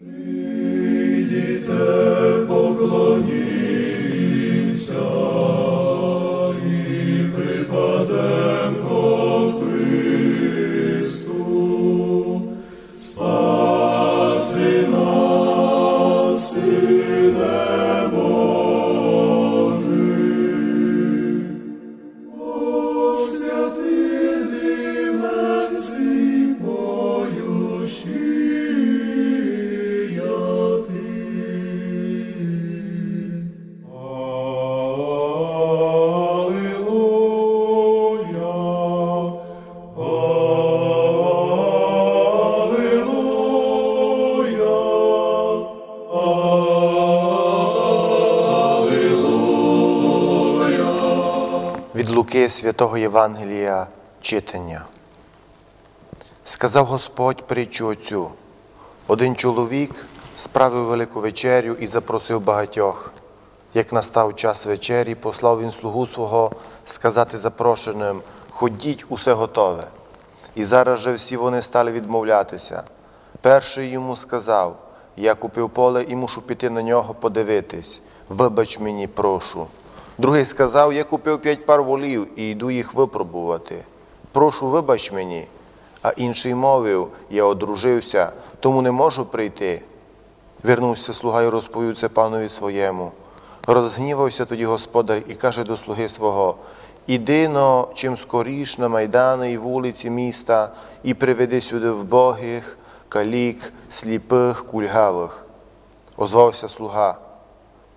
Від Луки святого Євангелія читання. Сказав Господь притчу оцю. Один чоловік справив велику вечерю і запросив багатьох. Як настав час вечері, послав він слугу свого сказати запрошеним: Ходіть, усе готове. І зараз же всі вони стали відмовлятися. Перший йому сказав: Я купив поле і мушу піти на нього подивитись. Вибач мені, прошу. Другий сказав: Я купив п'ять пар волів і йду їх випробувати. Прошу, вибач мені. А інший мовив: Я одружився, тому не можу прийти. Вернувся слуга і розповів це панові своєму. Розгнівався тоді господар і каже до слуги свого: Іди но чим скоріш на майдани і вулиці міста, і приведи сюди вбогих, калік, сліпих, кульгавих. Озвався слуга.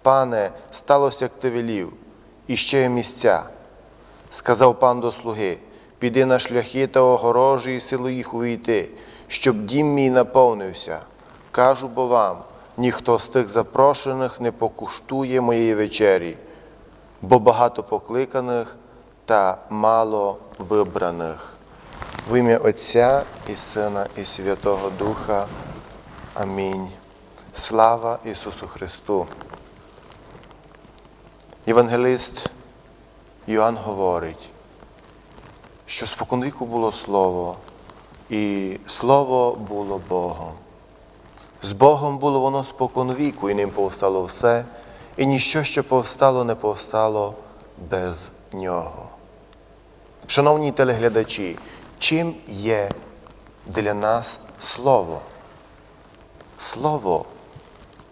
Пане, сталося, як ти велів, і ще є місця. Сказав пан до слуги: піди на шляхи та огорожі і силу їх увійти, щоб дім мій наповнився. Кажу бо вам, ніхто з тих запрошених не покуштує моєї вечері, бо багато покликаних та мало вибраних. В ім'я Отця і Сина, і Святого Духа. Амінь. Слава Ісусу Христу! Євангелист Йоанн говорить, що споконвіку було Слово, і Слово було Богом. З Богом було воно споконвіку, і ним повстало все, і ніщо, що повстало, не повстало без Нього. Шановні телеглядачі, чим є для нас Слово? Слово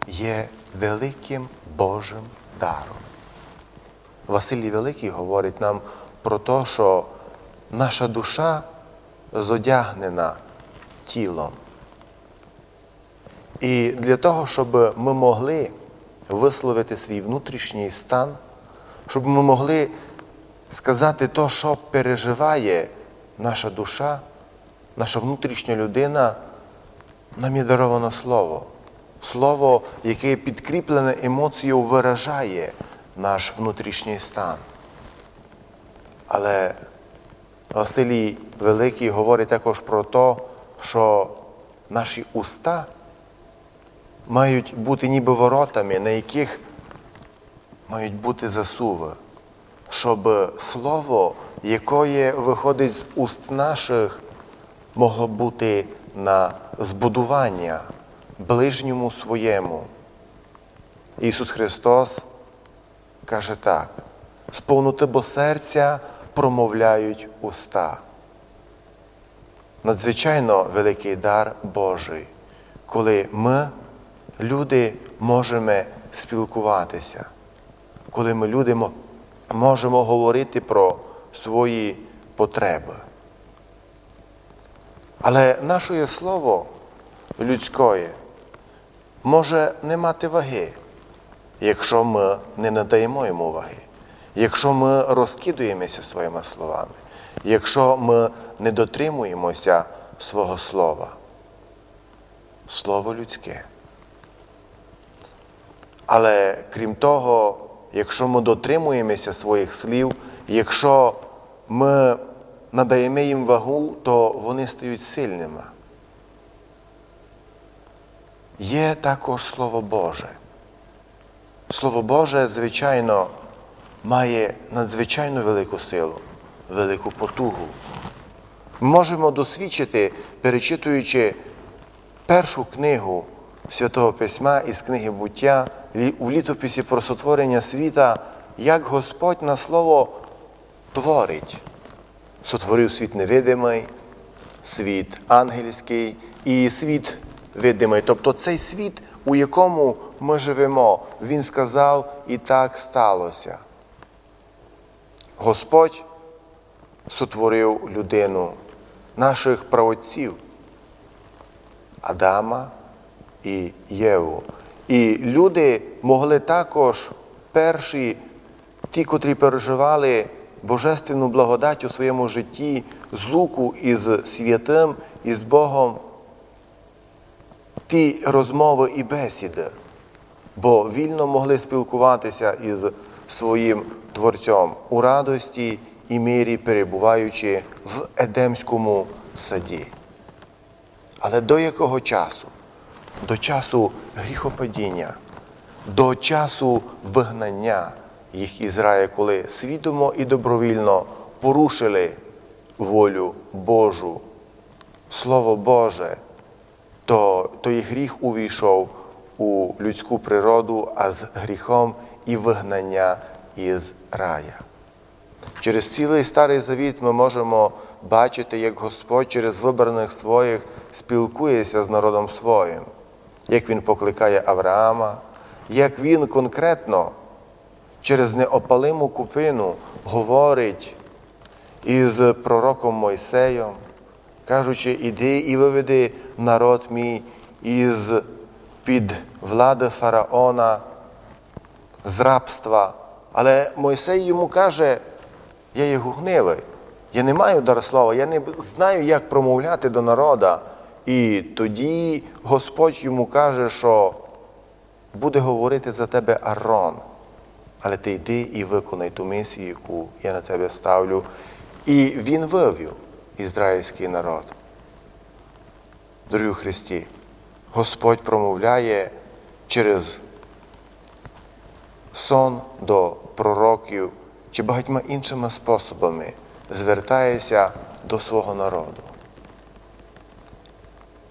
є великим Божим даром. Василій Великий говорить нам про те, що наша душа зодягнена тілом. І для того, щоб ми могли висловити свій внутрішній стан, щоб ми могли сказати то, що переживає наша душа, наша внутрішня людина, нам є даровано слово. Слово, яке підкріплене емоцією, виражає наш внутрішній стан. Але Василій Великий говорить також про те, що наші уста мають бути ніби воротами, на яких мають бути засуви, щоб слово, яке виходить з уст наших, могло бути на збудування ближньому своєму. Ісус Христос каже так: з повноти серця промовляють уста. Надзвичайно великий дар Божий, коли ми, люди, можемо спілкуватися, коли ми люди можемо говорити про свої потреби. Але наше слово людське може не мати ваги якщо ми не надаємо йому уваги, якщо ми розкидуємося своїми словами, якщо ми не дотримуємося свого слова, слово людське. Але крім того, якщо ми дотримуємося своїх слів, якщо ми надаємо їм вагу, то вони стають сильними. Є також Слово Боже. Слово Боже, звичайно, має надзвичайно велику силу, велику потугу. Можемо досвідчити, перечитуючи першу книгу Святого Письма із книги буття у літописі про сотворення світа, як Господь на слово творить. Сотворив світ невидимий, світ ангельський і світ видимий. Тобто цей світ, у якому ми живемо, Він сказав, і так сталося. Господь сотворив людину, наших праотців, Адама і Єву. І люди могли також перші, ті, котрі переживали божественну благодать у своєму житті, злуку із святим, із Богом, ті розмови і бесіди, бо вільно могли спілкуватися із своїм Творцем у радості і мірі перебуваючи в Едемському саді. Але до якого часу? До часу гріхопадіння, до часу вигнання їх Ізраїля, коли свідомо і добровільно порушили волю Божу, Слово Боже, то той гріх увійшов у людську природу, а з гріхом і вигнання із рая. Через цілий старий завіт ми можемо бачити, як Господь через вибраних своїх спілкується з народом своїм, як Він покликає Авраама, як Він конкретно через неопалиму купину говорить із пророком Мойсеєм, кажучи, іди і виведи народ мій із під влади фараона, з рабства. Але Мойсей йому каже, я є гугнивий, я не маю дар слова, я не знаю, як промовляти до народа. І тоді Господь йому каже, що буде говорити за тебе Арон. Але ти йди і виконай ту місію, яку я на тебе ставлю. І він вивів ізраїльський народ. Дорогі Христі, Господь промовляє через сон до пророків чи багатьма іншими способами звертається до свого народу.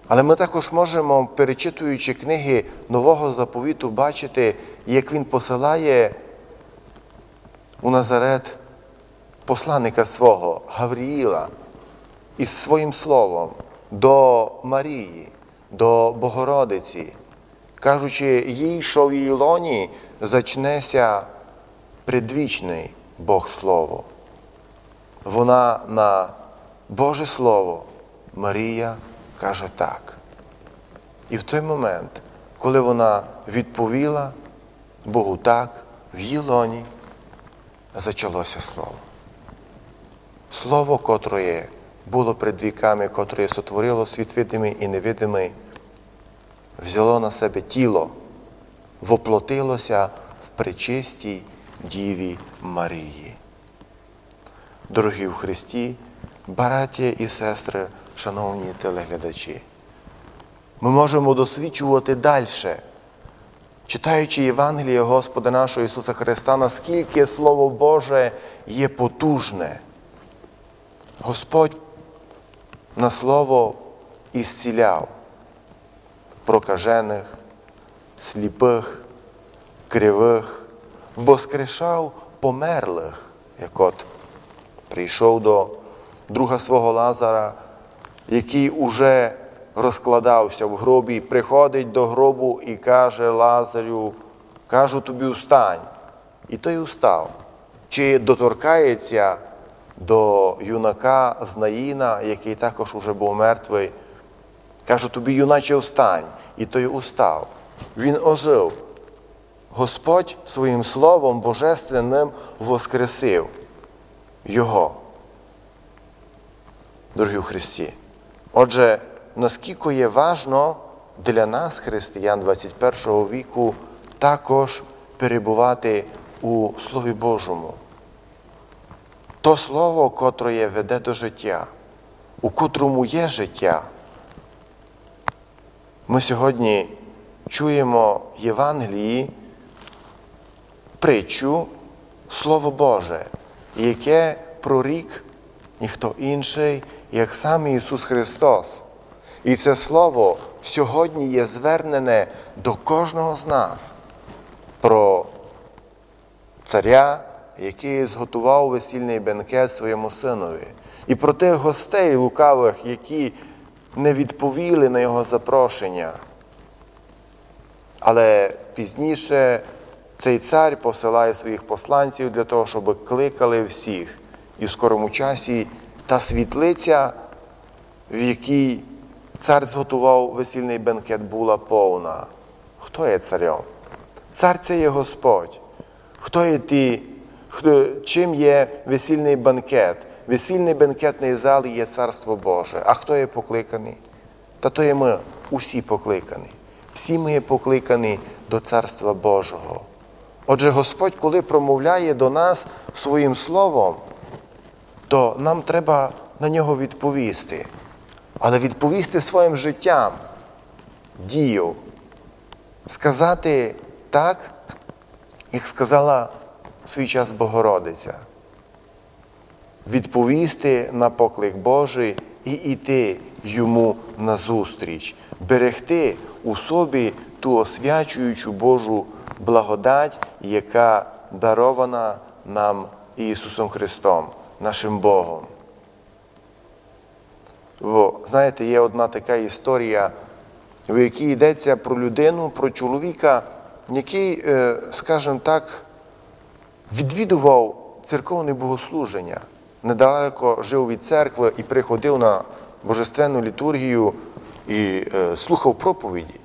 Але ми також можемо, перечитуючи книги Нового заповіту, бачити, як він посилає у Назарет посланника свого Гавріїла із своїм словом до Марії, до Богородиці, кажучи, їй, що в її лоні зачнеться предвічний Бог Слово. Вона на Боже Слово Марія каже так. І в той момент, коли вона відповіла Богу так, в її лоні зачалося Слово. Слово, котре було перед віками, котре сотворило світ видимий і невидимий, взяло на себе тіло, воплотилося в причистій Діві Марії. Дорогі в Христі, браті і сестри, шановні телеглядачі, ми можемо досвідчувати далі, читаючи Євангеліє Господа нашого Ісуса Христа, наскільки Слово Боже є потужне. Господь на Слово ісціляв прокажених, сліпих, кривих, воскрешав померлих, як от прийшов до друга свого Лазара, який уже розкладався в гробі, приходить до гробу і каже Лазарю, кажу тобі устань. І той устав. Чи доторкається до юнака з Наїна, який також уже був мертвий, кажу тобі, юначе встань, і той устав. Він ожив. Господь своїм Словом Божественним воскресив Його. Дорогі у Христі. Отже, наскільки є важно для нас, християн 21 віку, також перебувати у Слові Божому. То слово, котре веде до життя, у котрому є життя. Ми сьогодні чуємо Євангелії притчу Слово Боже, яке прорік ніхто інший, як сам Ісус Христос. І це Слово сьогодні є звернене до кожного з нас про царя, який зготував весільний бенкет своєму синові, і про тих гостей лукавих, які не відповіли на його запрошення. Але пізніше цей цар посилає своїх посланців для того, щоб кликали всіх. І в скорому часі та світлиця, в якій цар зготував весільний бенкет, була повна. Хто є царем? Цар це є Господь. Хто є ті, чим є весільний банкет? Весільний бенкетний зал є Царство Боже. А хто є покликаний? Та то є ми усі покликані. Всі ми є покликані до Царства Божого. Отже, Господь, коли промовляє до нас своїм словом, то нам треба на нього відповісти, але відповісти своїм життям, дію, сказати так, як сказала свій час Богородиця, відповісти на поклик Божий і йти йому назустріч, берегти у собі ту освячуючу Божу благодать, яка дарована нам Ісусом Христом, нашим Богом. Бо, знаєте, є одна така історія, в якій йдеться про людину, про чоловіка, який, е, скажімо так, відвідував церковне богослуження, недалеко жив від церкви і приходив на божественну літургію і е, слухав проповіді.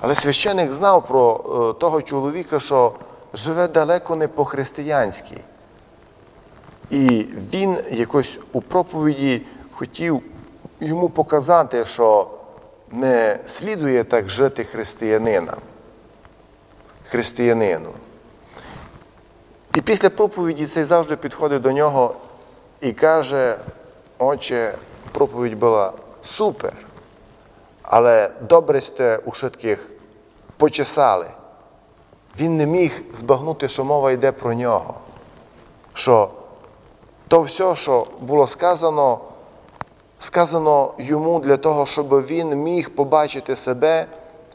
Але священик знав про е, того чоловіка, що живе далеко не по-християнськи. І він якось у проповіді хотів йому показати, що не слідує так жити християнинам, християнину. І після проповіді цей завжди підходить до нього і каже, отче, проповідь була супер, але добре сте у швидких почесали. Він не міг збагнути, що мова йде про нього. Що то все, що було сказано, сказано йому для того, щоб він міг побачити себе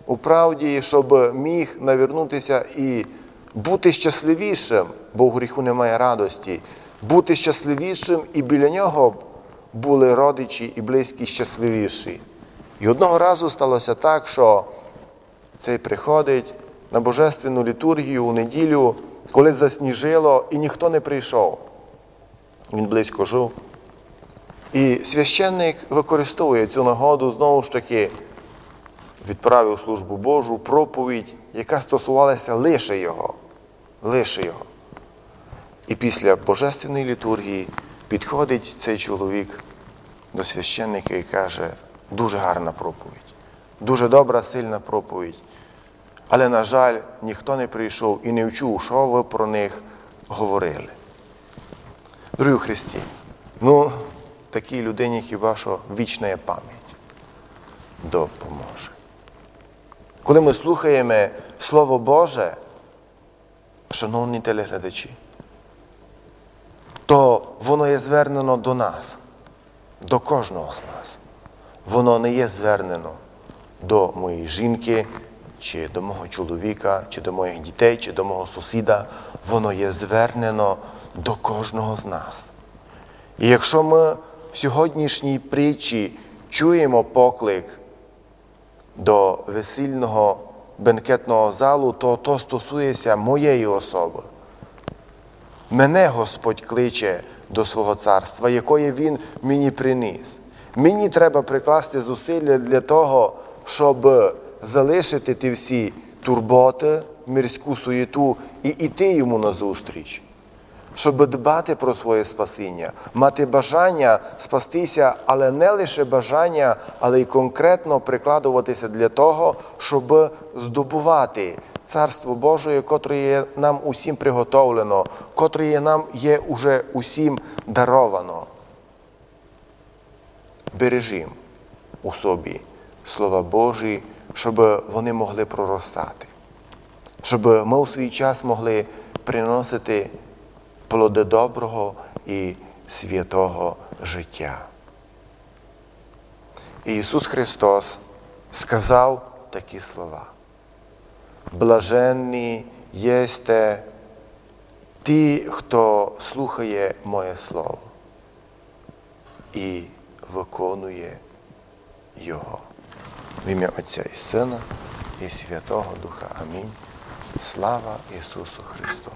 у правді, щоб міг навернутися і бути щасливішим, бо в гріху немає радості, бути щасливішим і біля нього були родичі і близькі щасливіші. І одного разу сталося так, що цей приходить на божественну літургію у неділю, коли засніжило, і ніхто не прийшов. Він близько жив. І священник використовує цю нагоду знову ж таки відправив службу Божу, проповідь, яка стосувалася лише його. Лише його. І після божественної літургії підходить цей чоловік до священника і каже, дуже гарна проповідь, дуже добра, сильна проповідь. Але, на жаль, ніхто не прийшов і не вчув, що ви про них говорили. Дорогі Христі, ну, такій людині хіба що вічна пам'ять допоможе. Коли ми слухаємо Слово Боже, шановні телеглядачі, то воно є звернено до нас, до кожного з нас. Воно не є звернено до моєї жінки, чи до мого чоловіка, чи до моїх дітей, чи до мого сусіда. Воно є звернено до кожного з нас. І якщо ми в сьогоднішній притчі чуємо поклик до весільного бенкетного залу, то то стосується моєї особи. Мене Господь кличе до свого царства, якої Він мені приніс. Мені треба прикласти зусилля для того, щоб залишити ті всі турботи, мирську суєту і йти йому назустріч щоб дбати про своє спасіння, мати бажання спастися, але не лише бажання, але й конкретно прикладуватися для того, щоб здобувати Царство Боже, котре є нам усім приготовлено, котре є нам є уже усім даровано. Бережім у собі слова Божі, щоб вони могли проростати, щоб ми у свій час могли приносити плоди доброго і святого життя. І Ісус Христос сказав такі слова. Блаженні єсте ті, хто слухає моє слово і виконує його. В ім'я Отця і Сина і Святого Духа. Амінь. Слава Ісусу Христу!